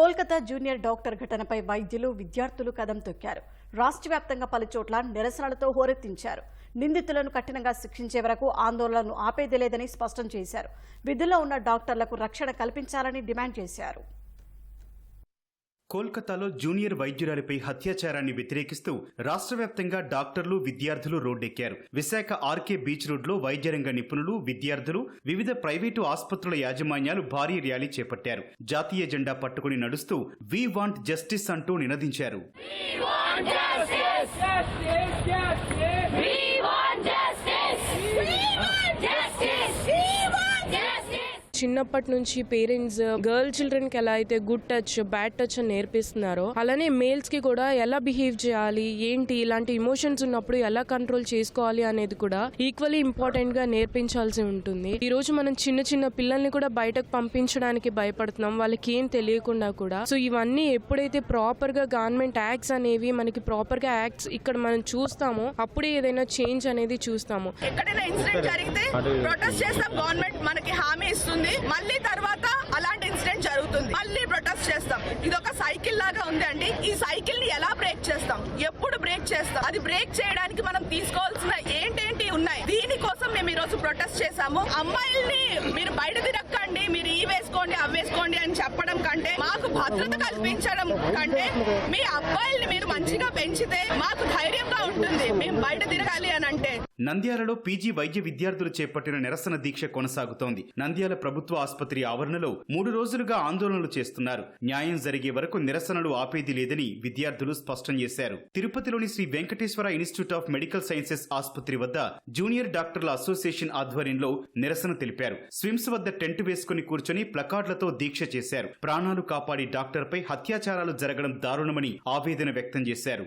Kolkata junior doctor ఘటనపై వైద్యులు విద్యార్థులు కదం తొక్కారు. రాష్ట్ర వ్యాప్తంగా పలుచోట్ల నిరసనలతో హోరెత్తించారు. నిందితులను కఠినంగా శిక్షించే వరకు ఆందోళనను ఆపేది లేదని స్పష్టం చేశారు. విధుల్లో ఉన్న డాక్టర్లకు రక్షణ కల్పించాలని డిమాండ్ చేశారు. కోల్కతాలో జూనియర్ వైద్యురాలిపై హత్యాచారాన్ని వ్యతిరేకిస్తూ రాష్ట్ర వ్యాప్తంగా డాక్టర్లు విద్యార్థులు రోడ్డెక్కారు. విశాఖ ఆర్కే బీచ్ రోడ్లో వైద్యరంగ నిపుణులు విద్యార్థులు వివిధ ప్రైవేటు ఆసుపత్రుల యాజమాన్యాలు భారీ ర్యాలీ చేపట్టారు. జాతీయ జెండా పట్టుకుని నడుస్తూ వీ వాంట్ జస్టిస్ అంటూ నినదించారు. చిన్నప్పటి నుంచి పేరెంట్స్ గర్ల్ చిల్డ్రన్కి ఎలా అయితే గుడ్ టచ్ బ్యాడ్ టచ్ అని నేర్పిస్తున్నారో అలానే మేల్స్కి కూడా ఎలా బిహేవ్ చేయాలి ఏంటి ఇలాంటి ఇమోషన్స్ ఉన్నప్పుడు ఎలా కంట్రోల్ చేసుకోవాలి అనేది కూడా ఈక్వల్లీ ఇంపార్టెంట్గా నేర్పించాల్సి ఉంటుంది. ఈ రోజు మనం చిన్న చిన్న పిల్లల్ని కూడా బయటకు పంపించడానికి భయపడుతున్నాం. వాళ్ళకి ఏం తెలియకుండా కూడా. సో ఇవన్నీ ఎప్పుడైతే ప్రాపర్గా గవర్నమెంట్ యాక్ట్స్ అనేవి మనకి ప్రాపర్గా యాక్ట్స్ ఇక్కడ మనం చూస్తామో అప్పుడే ఏదైనా చేంజ్ అనేది చూస్తాము. ఎక్కడైనా ఇన్సిడెంట్ జరిగితే ప్రొటెస్ట్ చేస్తాం. గవర్నమెంట్ మనకి హామీ ఇస్తుంది. మళ్ళీ తర్వాత అలాంటి ఇన్సిడెంట్ జరుగుతుంది. మళ్ళీ ప్రొటెస్ట్ చేస్తాం. ఇది ఒక సైకిల్ లాగా ఉంది అండి. ఈ సైకిల్ని ఎలా బ్రేక్ చేస్తాం? ఎప్పుడు బ్రేక్ చేస్తాం? అది బ్రేక్ చేయడానికి మనం తీసుకోవాల్సిన ఏంటేంటి ఉన్నాయి? దీనికోసం మేము ఈ రోజు ప్రొటెస్ట్ చేశాము. అమ్మాయిల్ని మీరు బయట తిరక్కండి మీరు ఈ వేసుకోండి అవి వేసుకోండి అని చెప్పడం కంటే మాకు భద్రత కల్పించడం కంటే మీ అబ్బాయిల్ని మీరు మంచిగా పెంచితే మాకు ధైర్యంగా ఉంటుంది. మేము బయట తిరగాలి అని అంటే. నంద్యాలలో పీజీ వైద్య విద్యార్థులు చేపట్టిన నిరసన దీక్ష కొనసాగుతోంది. నంద్యాల ప్రభుత్వ ఆసుపత్రి ఆవరణలో మూడు రోజులుగా ఆందోళనలు చేస్తున్నారు. న్యాయం జరిగే వరకు నిరసనలు ఆపేది లేదని విద్యార్థులు స్పష్టం చేశారు. తిరుపతిలోని Sri Venkateswara institute of medical sciences ఆసుపత్రి వద్ద జూనియర్ డాక్టర్ల అసోసియేషన్ ఆధ్వర్యంలో నిరసన తెలిపారు. స్విమ్స్ వద్ద టెంట్ వేసుకుని కూర్చొని ప్లకార్డులతో దీక్ష చేశారు. ప్రాణాలు కాపాడి డాక్టర్పై హత్యాచారాలు జరగడం దారుణమని ఆవేదన వ్యక్తం చేశారు.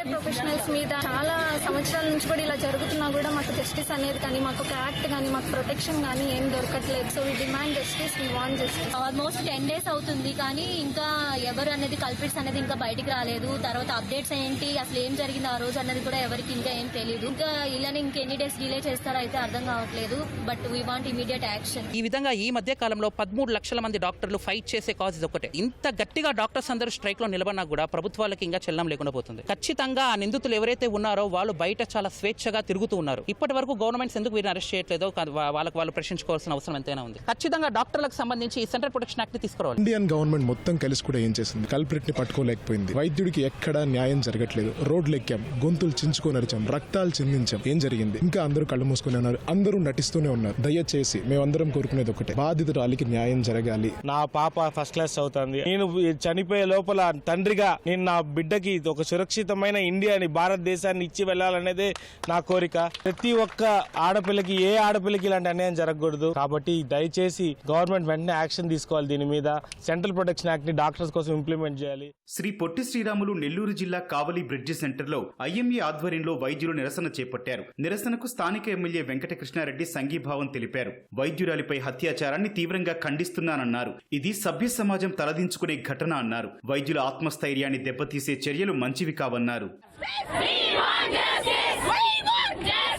Health care professionals మీద చాలా సంవత్సరాల నుంచి కూడా ఇలా జరుగుతున్నా కూడా మాకు జస్టిస్ అనేది కానీ మాకు ఒక యాక్ట్ కానీ మాకు ప్రొటెక్షన్ కానీ ఏం దొరకట్లేదు. So we demand justice we want justice almost ten days అవుతుంది కానీ ఇంకా ఎవరు అనేది కల్పిట్స్ అనేది ఇంకా బయటికి రాలేదు. తర్వాత అప్డేట్స్ ఏంటి అసలు ఏం జరిగింది ఆ రోజు అనేది కూడా ఎవరికి ఇంకా ఏం తెలియదు ఇంకా ఇలానే ఇంకెన్ని డేస్ డిలే చేస్తారో అయితే అర్థం కావట్లేదు. But we want immediate action ఈ విధంగా ఈ మధ్య కాలంలో పదమూడు లక్షల మంది డాక్టర్లు ఫైట్ చేసే కాజ్ ఇది ఒకటే. ఇంత గట్టిగా డాక్టర్స్ అందరూ స్ట్రైక్లో నిలబడినా కూడా ప్రభుత్వాలకి ఇంకా చెల్లం లేకుండా పోతుంది. ఖచ్చితంగా ఆ నిందితులు ఎవరైతే ఉన్నారో వాళ్ళు బయట చాలా స్వేచ్ఛగా తిరుగుతూ ఉన్నారు. ఇప్పటి వరకు గవర్నమెంట్స్ ఎందుకు వీరిని అరెస్ట్ చేయట్లేదో వాళ్ళకి వాళ్ళు ప్రశ్నించుకోవాల్సిన అవసరం ఎంతైనా ఉంది. ఖచ్చితంగా డాక్టర్లకు సంబంధించి ఈ సెంట్రల్ ప్రొటెక్షన్ యాక్ట్ తీసుకురావాలి. ఇండియన్ గవర్నమెంట్ మొత్తం కలిసి కూడా ఏం చేసింది? కల్ప్రిట్ని పట్టుకోలేకపోయింది. వైద్యుడికి ఎక్కడా న్యాయం జరగట్లేదు. రోడ్లు ఎక్కాం గొంతులు చించుకొని అరిచాం. రక్తాలు చిందించాం. ఏం జరిగింది? ఇంకా అందరూ కళ్ళు మూసుకొని ఉన్నారు. అందరూ నటిస్తూనే ఉన్నారు. దయచేసి మేమందరం కోరుకునేది ఒకటే. బాధితురాలికి న్యాయం జరగాలి. నా పాప ఫస్ట్ క్లాస్ చదువుతుంది. నేను చనిపోయే లోపల తండ్రిగా నేను నా బిడ్డకి ఒక సురక్షితమైన ఇండియాని భారతదేశాన్ని ఇచ్చి వెళ్ళాలనేదే నా కోరిక. ప్రతి ఒక్క ఆడపిల్లకి ఏ ఆడపిల్లకి ఇలాంటి అన్యాయం జరగకూడదు. కాబట్టి దయచేసి గవర్నమెంట్ వెంటనే యాక్షన్ తీసుకోవాలి దీని మీద. సెంట్రల్ ప్రొటెక్షన్ యాక్ట్ని డాక్టర్స్ కోసం ఇంప్లిమెంట్ చేయాలి. శ్రీ పొట్టి శ్రీరాములు నెల్లూరు జిల్లా కావలి బ్రిడ్జి సెంటర్లో ఐఎంఏ ఆధ్వర్యంలో వైద్యులు నిరసన చేపట్టారు. నిరసనకు స్థానిక ఎమ్మెల్యే వెంకటకృష్ణారెడ్డి సంఘీభావం తెలిపారు. వైద్యురాలిపై హత్యాచారాన్ని తీవ్రంగా ఖండిస్తున్నానన్నారు. ఇది సభ్య సమాజం తలదించుకునే ఘటన అన్నారు. వైద్యుల ఆత్మస్థైర్యాన్ని దెబ్బతీసే చర్యలు మంచివి కావన్నారు. We want justice! We want!